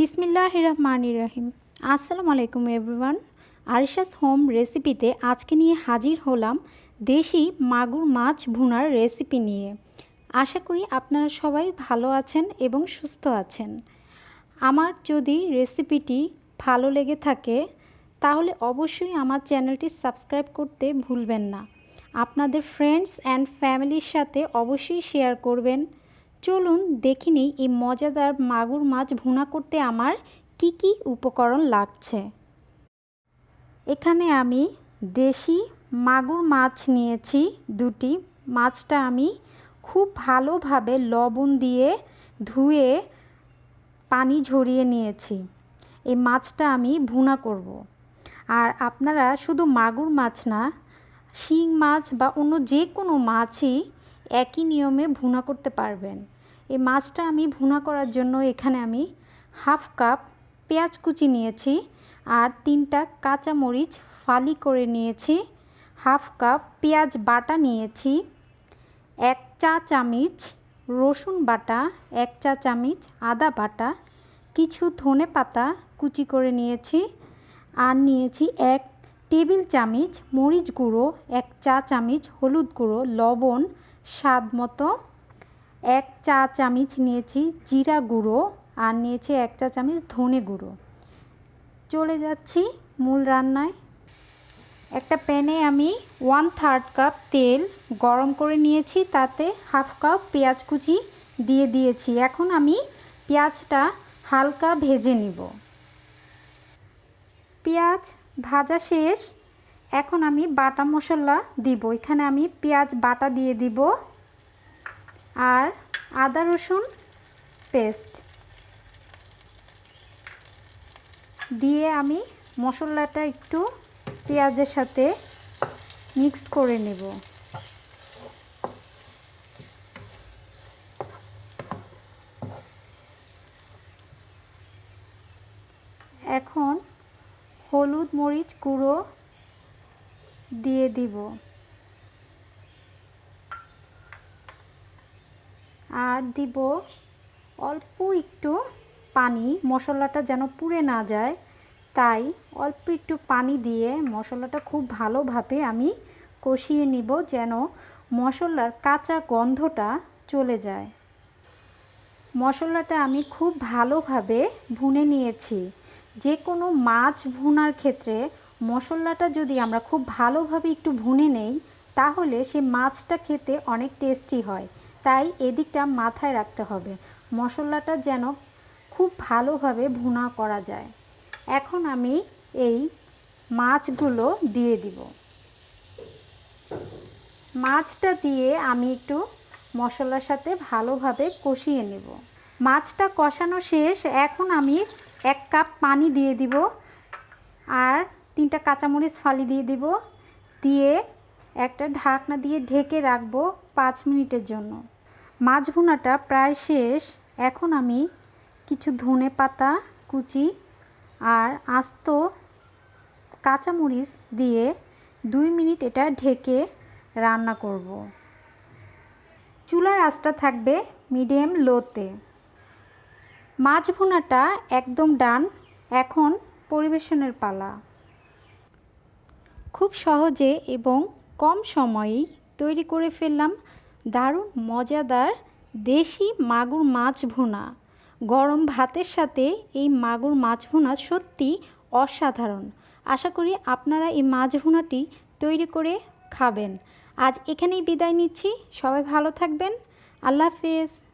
বিসমিল্লাহ রহমান রহিম। আসসালামু আলাইকুম এভরিওয়ান। আরিশাস হোম রেসিপিতে আজকে নিয়ে হাজির হলাম দেশি মাগুর মাছ ভুনার রেসিপি নিয়ে। আশা করি আপনারা সবাই ভালো আছেন এবং সুস্থ আছেন। আমার যদি রেসিপিটি ভালো লেগে থাকে, তাহলে অবশ্যই আমার চ্যানেলটি সাবস্ক্রাইব করতে ভুলবেন না। আপনাদের ফ্রেন্ডস অ্যান্ড ফ্যামিলির সাথে অবশ্যই শেয়ার করবেন। চলুন দেখি নিই এই মজাদার মাগুর মাছ ভুনা করতে আমার কি কি উপকরণ লাগছে। এখানে আমি দেশি মাগুর মাছ নিয়েছি দুটি। মাছটা আমি খুব ভালোভাবে লবণ দিয়ে ধুয়ে পানি ঝরিয়ে নিয়েছি। এই মাছটা আমি ভুনা করব। আর আপনারা শুধু মাগুর মাছ না, শিং মাছ বা অন্য যে কোনো মাছই একই নিয়মে ভুনা করতে পারবেন। এই মাছটা আমি ভুনা করার জন্য এখানে আমি হাফ কাপ পেঁয়াজ কুচি নিয়েছি আর তিনটা কাঁচা মরিচ ফালি করে নিয়েছি, হাফ কাপ পেঁয়াজ বাটা নিয়েছি, এক চা চামিচ রসুন বাটা, এক চা চামিচ আদা বাটা, কিছু ধনে পাতা কুচি করে নিয়েছি আর নিয়েছি এক টেবিল চামিচ মরিচ গুঁড়ো, এক চা চামিচ হলুদ গুঁড়ো, লবণ স্বাদ মতো। এক চা চামিচ নিয়েছি জিরা গুঁড়ো আর নিয়েছি এক চা চামিচ ধনে গুঁড়ো। চলে যাচ্ছি মূল রান্নায়। একটা প্যানে আমি ওয়ান থার্ড কাপ তেল গরম করে নিয়েছি, তাতে হাফ কাপ পেঁয়াজ কুচি দিয়ে দিয়েছি। এখন আমি পেঁয়াজটা হালকা ভেজে নিব। পেঁয়াজ ভাজা শেষ এখন আমি বাটা মশলা দিব। এখানে আমি পেঁয়াজ বাটা দিয়ে দিব আর আদা রসুন পেস্ট দিয়ে আমি মশলাটা একটু পেঁয়াজের সাথে মিক্স করে নেব। এখন হলুদ মরিচ গুঁড়ো দিয়ে দিব। আর দিব অল্প একটু পানি, মশলাটা যেন পুড়ে না যায়। তাই অল্প একটু পানি দিয়ে মশলাটা খুব ভালোভাবে আমি কষিয়ে নিব যেন মশলার কাঁচা গন্ধটা চলে যায়। মশলাটা আমি খুব ভালোভাবে ভুনে নিয়েছি। যে কোনো মাছ ভুনার ক্ষেত্রে মশলাটা যদি আমরা খুব ভালোভাবে একটু ভুনে নেই, তাহলে সে মাছটা খেতে অনেক টেস্টি হয়। তাই এদিকটা মাথায় রাখতে হবে। মশলাটা যেন খুব ভালোভাবে ভুনা করা যায়। এখন আমি এই মাছগুলো দিয়ে দিব। মাছটা দিয়ে আমি একটু মশলার সাথে ভালোভাবে কষিয়ে নেব। মাছটা কষানো শেষ। এখন আমি এক কাপ পানি দিয়ে দিব। আর তিনটা কাঁচামরিচ ফালি দিয়ে দিব। দিয়ে একটা ঢাকনা দিয়ে ঢেকে রাখব পাঁচ মিনিটের জন্য। মাছ ভুনাটা প্রায় শেষ। এখন আমি কিছু ধনে পাতা, কুচি আর আস্ত কাঁচামরিচ দিয়ে দুই মিনিট এটা ঢেকে রান্না করব। চুলার আঁচটা থাকবে মিডিয়াম লোতে। মাছ ভুনাটা একদম ডান। এখন পরিবেশনের পালা। খুব সহজে এবং কম সময়েই তৈরি করে ফেললাম দারুণ মজাদার দেশি মাগুর মাছ ভুনা। গরম ভাতের সাথে এই মাগুর মাছ ভুনা সত্যি অসাধারণ। আশা করি আপনারা এই মাছ ভুনাটি তৈরি করে খাবেন। আজ এখানেই বিদায় নিচ্ছি। সবাই ভালো থাকবেন। আল্লাহ হাফেজ।